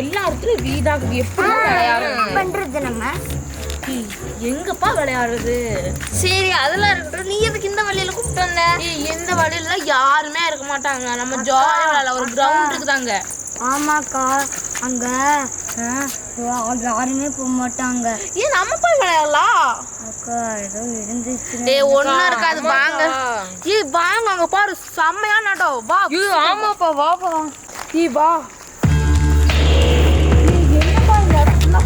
எல்லா இடத்துலயும் வீடா எப்படி பண்றது நம்ம எங்கப்பா விளையாடுறது சரி அதெல்லாம் இருக்கட்டும் நீ எதுக்கு இந்த வழியில கூப்பிட்டு வந்த? எந்த வழியில யாருமே இருக்க மாட்டாங்க. நம்ம ஜாலியா விளையாடலாம் ஒரு கிரவுண்ட் இருக்குதாங்க. ஆமாக்கா அங்க யாருமே போக மாட்டாங்க. ஏன் நம்ம போய் விளையாடலாம். அக்கா ஏதோ இருந்துச்சு டேய் ஒண்ணும் இருக்காது வாங்க. ஏய் வாங்க அங்க பாரு செம்மையான நடம். வா. ஐயோ ஆமாப்பா வாப்பா ஏய் வா. ஏய், ஏய் போய் விளையாடலாமா?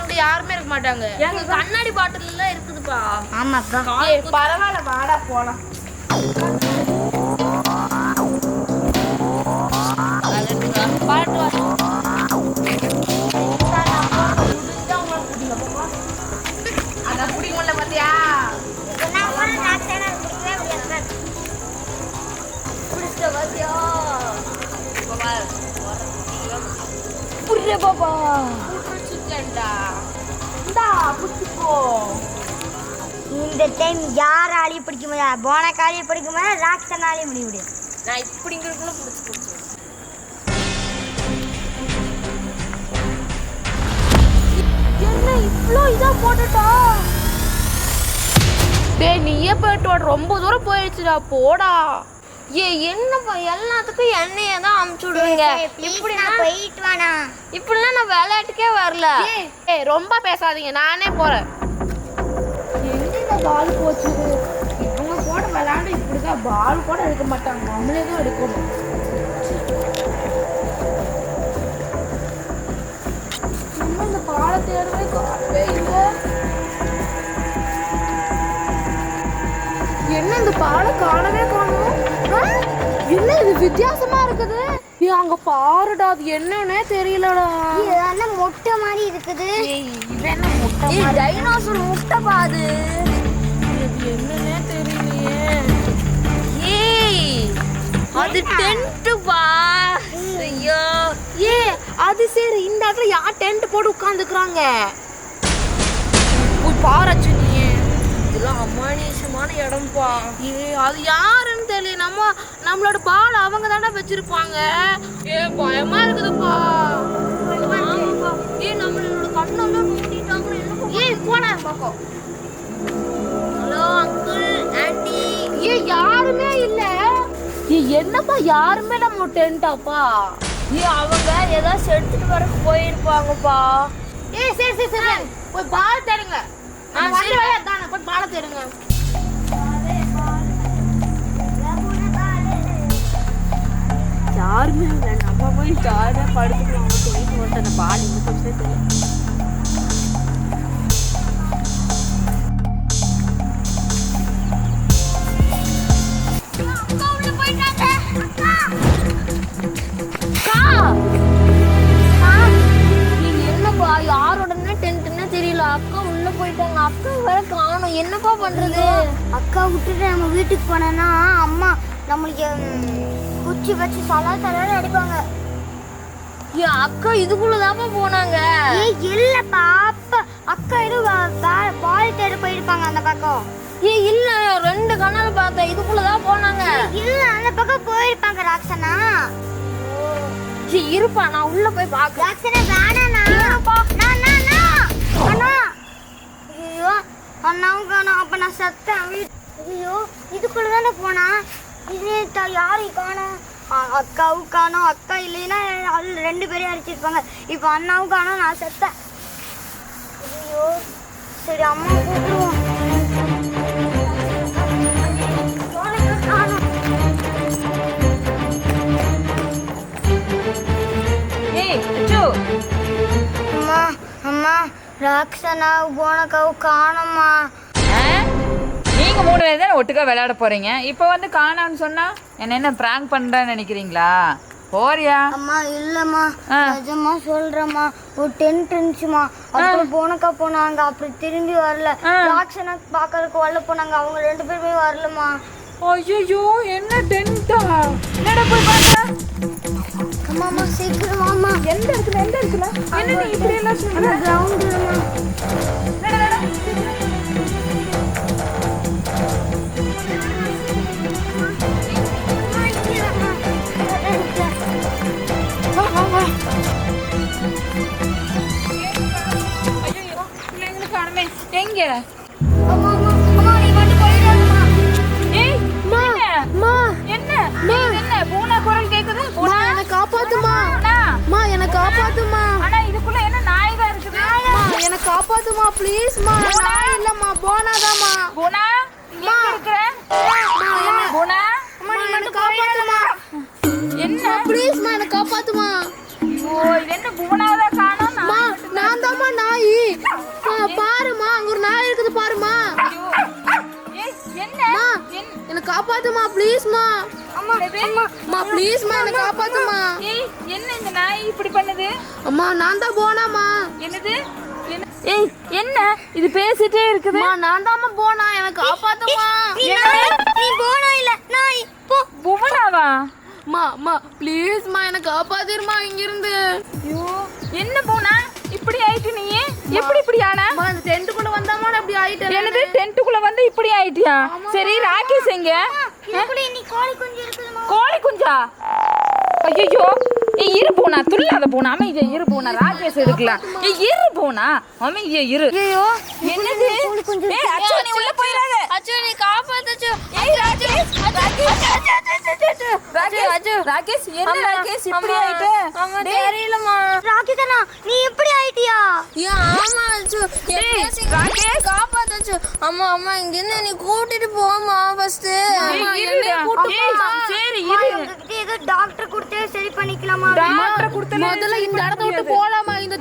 அங்க யாருமே இருக்க மாட்டாங்க. எங்க கண்ணாடி பாட்டில் எல்லாம் இருக்குதுப்பா. ஆமாக்கா. ஏய் பரவாயில்ல வாடா போலாம். புரிய பாப்பா புடிச்சுட்டேன்டா இந்தா புடிச்சுக்கோ இந்த டைம் யாராலையும் பிடிக்க முடியாது போனக்காலையும் பிடிக்க முடியாது ராக்ஷனாலையும் முடிய முடியாது நான் இப்படிங்கிறதுக்குள்ள பிடிச்சி பிடிச்சி என்ன இவ்ளோ இதா போட்டுட்டா டேய் நீயே போயிட்டு ரொம்ப தூரம் போயிடுச்சுடா போடா. ஏ என்னப்பா எல்லாத்துக்கும் என்னைய தான் அமுச்சு விடுவீங்க. இப்படி நான் போயிட்டு வானா இப்படிலாம் நான் விளையாட்டுக்கே வரல. ஏய் ரொம்ப பேசாதீங்க நானே போறேன். எங்க பால் போச்சு? இவங்க போட விளையாண்டு இப்படிதான் பால் கூட எடுக்க மாட்டாங்க. நம்மளே தான் எடுக்கணும். இந்த பாலை தேடவே காணவே இல்லை. என்ன இந்த பாலை காணவே காணும் இது வித்தியாசமா இருக்குது. அங்க பாருடா அது என்னன்னே தெரியலடா. இது மொட்டை மாதிரி இருக்குது. இது என்ன முட்டை டைனோசர் முட்டை பாது. இது என்னன்னே தெரியலையே. ஏய் அது டென்ட் பா. ஐயோ. ஏ அது சரி இந்த இடத்துல யார் டென்ட் போட்டு உட்காந்துக்கிறாங்க போய் பாராச்சு நீ இதெல்லாம் அமானுஷமான இடம்பா. ஏ அது யாருன்னு தெரியல நம்ம நம்மளோட பால் அவங்க தானே வச்சிருப்பாங்க. ஏ பயமா இருக்குதுப்பா. ஏய் நம்மளோட கண்ணெல்லாம் மூடிட்டாங்க என்ன ஏய் போனா பாக்கோ. ஹலோ அங்கிள் ஆண்டி ஏ யாருமே இல்ல. ஏ என்னப்பா யாருமே நம்ம டென்ட்டாப்பா ஏ அவங்க ஏதாச்சும் எடுத்துட்டு வர போயிருப்பாங்கப்பா. ஏய் சரி சரி சரி போய் பால் தேடுங்க. நான் போய் பாலை தேடுங்க. யாருமே இல்லை நம்ம போய் ஜாலியாக படுத்துக்கலாம் அந்த பால் தெரியும் என்னப்பா யாரோடனே டென்ட்னே தெரியல அக்கா உள்ள போயிட்டாங்க அக்கா வேற காணும் என்னப்பா பண்றது அக்கா விட்டுட்டு நம்ம வீட்டுக்கு போனோன்னா அம்மா நம்மளுக்கு குச்சி வச்சு சலா சலான்னு அடிப்பாங்க ஏன் அக்கா இதுக்குள்ளதாப்பா போனாங்க. ஏய் இல்லப்பா அப்பா அக்கா ஏதோ பால் தேட போயிருப்பாங்க அந்த பக்கம். ஏ இல்ல ரெண்டு கண்ணால பார்த்தேன். இதுக்குள்ளதான் போனாங்க. இல்ல அந்த பக்கம் போயிருப்பாங்க ராக்ஷனா. இருப்பா நான் உள்ள போய் பாக்க ராக்ஷனா வேணாண்ணா. அண்ணா, ஐயோ அண்ணாவும் காணோம் அப்ப நான் செத்தேன். ஐயோ இதுக்குள்ள தானே போனா? இது த- யாரையும் காணோம் அக்காவும் காணோம் அக்கா இல்லைன்னா அது ரெண்டு பேரையும் அடிச்சிருப்பாங்க. இப்போ அண்ணாவும் காணோம் நான் செத்தேன். ஐயோ சரி அம்மா கூப்பிடுவோம். அம்மா அம்மா ராக்ஷனாவும் போனக்காவும் காணோம்மா. ஆ? நீங்க மூணு பேர் தானே ஒட்டுக்கா விளையாட போறீங்க? இப்போ வந்து காணான்னு சொன்னா என்ன என்ன பிராங்க் பண்றேன்னு நினைக்கிறீங்களா? போறியா? அம்மா இல்லம்மா. நிஜமா சொல்றேம்மா. ஒரு டென்ட் இருந்துச்சுமா அப்புறம் போனக்கா போனாங்க. அப்புறம் திரும்பி வரல. ஆ. ராக்ஷனா பாக்கறதுக்கு வரல போனாங்க. அவங்க ரெண்டு பேருமே வரலம்மா. ஐயோ என்ன டென்ட்டா என்னடா போய் பார்க்கற? மாமா சீக்கிரம் மாமா எந்த இடத்துல எந்த இடத்துல? என்ன நீ இப்படி எல்லாம் சொல்ற? கிரவுண்டுமா காப்பாத்துமா ப்ளீஸ்மா நான் இல்லம்மா பூனா இங்க எங்க இருக்கிற? நீ என்னை காப்பாத்துமா. என்ன? ப்ளீஸ்மா என்னை காப்பாத்துமா. ஓ இது என்ன பூனாவதா காணோம்? மா நான் தாம்மா நாய். பாருமா அங்க ஒரு நாய் இருக்குது பாருமா என்ன? என்ன- காப்பாத்துமா ப்ளீஸ்மா அம்மா ப்ளீஸ்மா என்னை காப்பாத்துமா. என்ன இந்த நாய் இப்படி பண்ணுது? அம்மா நான் தான் போனாமா என்னது? என்ன ஏய் என்ன? இது பேசிட்டே இருக்குது. நான் தாம்மா போனா? எனக்கு காப்பாத்துமா நீ போனா இல்ல. நாய் போ. புவனாவா? மா மா ப்ளீஸ்மா என்னை காப்பாத்திருமா இங்க இருந்து ஐயோ என்ன பூனா இப்படி ஆயிட்டு நீ? எப்படி இப்படி ஆன? அம்மா இந்த டென்ட்டுக்குள்ள வந்தாமா நான் இப்படி ஆயிட்டேன் எனது டென்ட்டுக்குள்ள வந்து இப்படி ஆயிட்டியா? சரி ராகேஷ் எங்க? கோழி குஞ்சு இருக்குதுமா கோழி குஞ்சா? ஐயோ ஏய் இரு பூனா துள்ளாத பூனா அமைதியா இரு பூனா ராகேஷ் எடுக்கலாம். ஏய் இரு பூனா அமைதியா இரு. ஐயோ என்னது? ஏய் அச்சோ நீ உள்ள போயிடாத. அச்சோ. நீ காப்பாத்தச்சோ ஏய் ராகேஷ் ராகேஷ் ராகேஷ் என்ன ராகேஷ் இப்படி ஆயிட்ட நீ எப்படி ஆயிட்டியா ஏ ஆமா அச்சோ எப்படியாச்சும் ராகேஷ். காப்பாத்தச்சோ அம்மா அம்மா இங்க இருந்து நீ கூட்டிட்டு போமா ஃபர்ஸ்ட் சரி ஏதோ டாக்டர் கொடுத்தே சரி பண்ணிக்கலாமா? டாக்டர் முதல்ல இந்த இடத்த விட்டு போலாமா? இந்த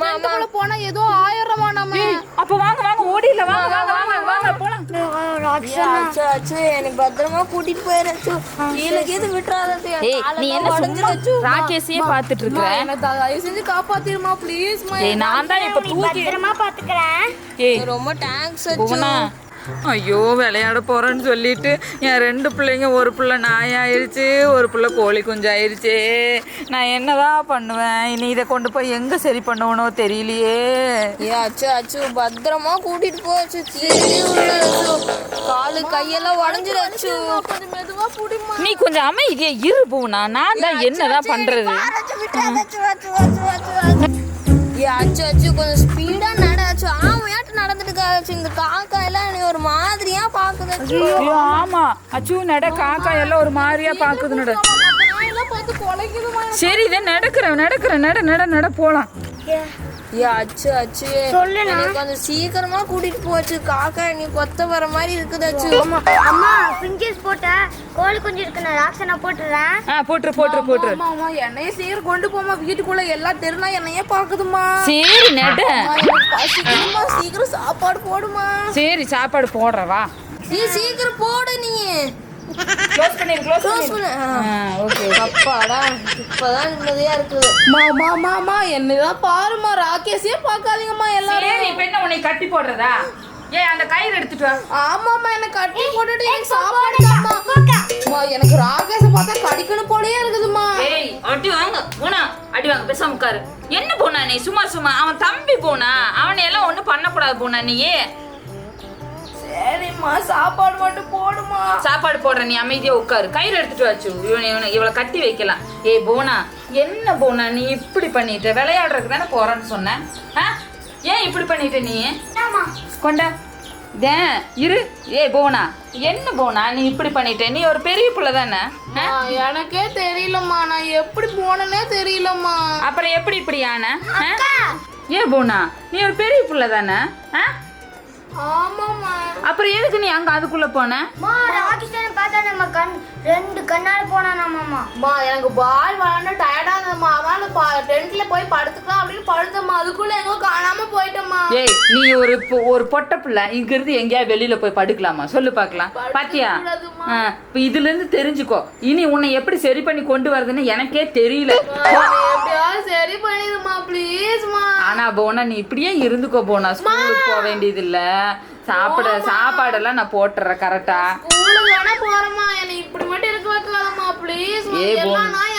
போனா ஏதோ ஆயிரமா நம்ம. அப்ப வாங்க வாங்க ஓடில வாங்க வாங்க வாங்க வாங்க போலாம். ராகிதனா அச்சோ அச்சோ எனக்கு பத்திரமா கூட்டிட்டு போயிரச்சோ கீழே கீழே விட்டுறாதச்சோ ஏய் நீ என்ன சும்மா ராகேஷையே பாத்துட்டு இருக்க எனக்கு தயவு செஞ்சு காப்பாத்திருமா ப்ளீஸ்மா ஏய் நான் தான் இப்ப தூக்கி பத்திரமா பாத்துக்கிறேன் ஏய் ரொம்ப தேங்க்ஸ் அச்சோ. ஐயோ விளையாட போறேன்னு சொல்லிட்டு என் ரெண்டு பிள்ளைங்க ஒரு பிள்ளை நாய் ஆயிருச்சு ஒரு பிள்ளை கோழி குஞ்சு ஆயிருச்சு. நான் என்னதான் பண்ணுவேன்? இனி இதை கொண்டு போய் எங்க சரி பண்ணுவனோ தெரியலையே. ஏ அச்சோ அச்சோ பத்திரமா கூட்டிட்டு போச்சு காலு கையெல்லாம் உடஞ்சிருச்சு கொஞ்சம் மெதுவா புடிமா நீ கொஞ்சம் அமைதியா இரு பூனா. நான் தான் என்னதான் பண்றது? ஏ அச்சோ அச்சோ கொஞ்சம் ஸ்பீடா நடாச்சு ஆமையாட்டு நடந்துட்டு இருக்காச்சு? இந்த காக்கா எல்லாம் நீ ஒரு மாதிரியா பாக்குது. ஐயோ ஆமா. அச்சு நட காக்கா எல்லாம் ஒரு மாதிரியா பாக்குது நட. சரி இதை நடக்கிறேன் நடக்கிறேன். நட நட நட போலாம். ஏ அச்சு அச்சு. சொல்லுண்ணா. என்னை கொஞ்சம் சீக்கிரமா கூட்டிட்டு போச்சு. காக்கா நீ கொத்த வர மாதிரி இருக்குது அச்சு. அம்மா பிஞ்சஸ் போட்ட கோழி குஞ்சு இருக்கு நான் ராக்ஷனா போட்டுறேன். ஆ போட்டுரு போட்டுரு போட்டுரு. ஆமா ஆமா என்னைய சீக்கிரம் கொண்டு போமா வீட்டுக்குள்ள எல்லா தெருனா என்னையே பாக்குதுமா சரி நட. எனக்கு சீக்கிரம் சாப்பாடு போடுமா சரி சாப்பாடு போடுறேன் வா நீ சீக்கிரம் போடு நீ. க்ளோஸ் பண்ணிரு க்ளோஸ் Close பண்ணு. ஓகே அப்பாடா இப்பதான் நிம்மதியா இருக்குது. மாமா மாமா என்னதான் பாருமா ராகேஷே பார்க்காதீங்கம்மா எல்லாரும். சரி இப்ப என்ன உன்னை கட்டி போடுறதா? ஏய் அந்த கயிறு எடுத்துட்டு வா. ஆமாம்மா என்ன கட்டி போட்டுட்டு எனக்கு சாப்பாடு. அம்மா, எனக்கு ராகேஷ பார்த்தா கடிக்கணும் போலயே இருக்குதுமா ஏய் அடி வாங்க. போனா அடி வாங்க பேசாம உட்காரு. என்ன போனா நீ? சும்மா சும்மா. அவன் தம்பி போனா? அவனை எல்லாம் ஒண்ணும் பண்ணக்கூடாது போனா நீ? சரிம்மா சாப்பாடு மட்டும் போடுமா? சாப்பாடு போடுற நீ அமைதியா உட்காரு. கயிறு எடுத்துட்டு வாச்சு இவனை இவளை கட்டி வைக்கலாம். ஏய் போனா என்ன போனா நீ இப்படி பண்ணிட்ட? விளையாடுறதுக்கு தானே போறேன்னு சொன்னேன்? ஏன் இப்படி பண்ணிட்ட நீ? கொண்டா. தேன் இரு. ஏய் போனா என்ன போனா நீ இப்படி பண்ணிட்ட? நீ ஒரு பெரிய புள்ள தானே? எனக்கே தெரியலம்மா. நான் எப்படி போனேனே தெரியலம்மா. அப்புறம் எப்படி இப்படி ஆன? ஏன் போனா நீ ஒரு பெரிய புள்ள தானே? அப்புறம் எதுக்கு நீ அங்க அதுக்குள்ள போன? அம்மா ராகிஸ்தான பார்த்தா நம்ம கண் ரெண்டு கண்ணால போனானாமாம்மா. அம்மா எனக்கு பால் விளாண்டு டயர்டா இருந்தம்மா அதான் டென்ட்ல போய் படுத்துக்கலாம் அப்படின்னு படுத்தம்மா. அதுக்குள்ள எங்கோ காணாம போயிட்டம்மா. ஏய் நீ ஒரு ஒரு பொட்டை பிள்ளை. இங்க இருந்து எங்கேயாவது வெளியில போய் படுக்கலாமா? சொல்லு பார்க்கலாம் பாத்தியா? இப்ப இதுல இருந்து தெரிஞ்சுக்கோ. இனி உன்னை எப்படி சரி பண்ணி கொண்டு வரதுன்னு எனக்கே தெரியல. சரி பண்ணிடுமா ப்ளீஸ்மா ஆனா போனா நீ இப்படியே இருந்துக்கோ போனா. ஸ்கூலுக்கு போக வேண்டியது இல்ல சாப்பிட சாப்பாடெல்லாம் நான் போட்டுறேன் கரெக்டா போறேம்மா. என்னை இப்படி மட்டும் இருக்க வைக்காதம்மா. ப்ளீஸ்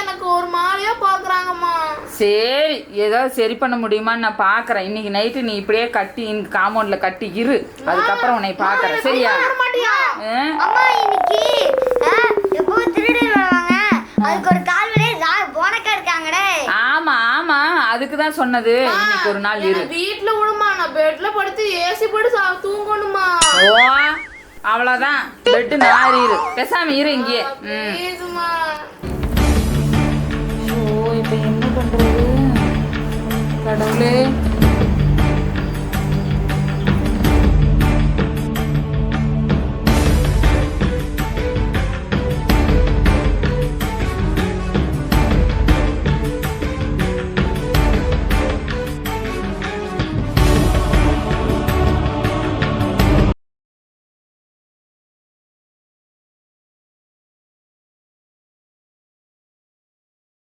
எனக்கு ஒரு மாதிரியா பாக்குறாங்கம்மா. சரி ஏதாவது சரி பண்ண முடியுமான்னு நான் பாக்குறேன். இன்னைக்கு நைட்டு நீ இப்படியே கட்டி இந்த காம்பவுண்ட்ல கட்டி இரு. அதுக்கப்புறம் உன்னை பாக்குறேன். சரியா? அம்மா இன்னைக்கு ஆ, எப்பவும் திருடி வருவாங்க. அதுக்கு ஒரு கால் ஆமா ஆமா. அதுக்கு தான் சொன்னது இன்னைக்கு ஒரு நாள் இரு. வீட்ல விடுமா நான் பெட்ல படுத்து ஏசி போட்டு தூங்கணுமா? ஓ அவ்வளவுதான். பெட் நாரி இரு. இரு இங்கேயே. ஓ இப்போ என்ன பண்றது? கடவுளே.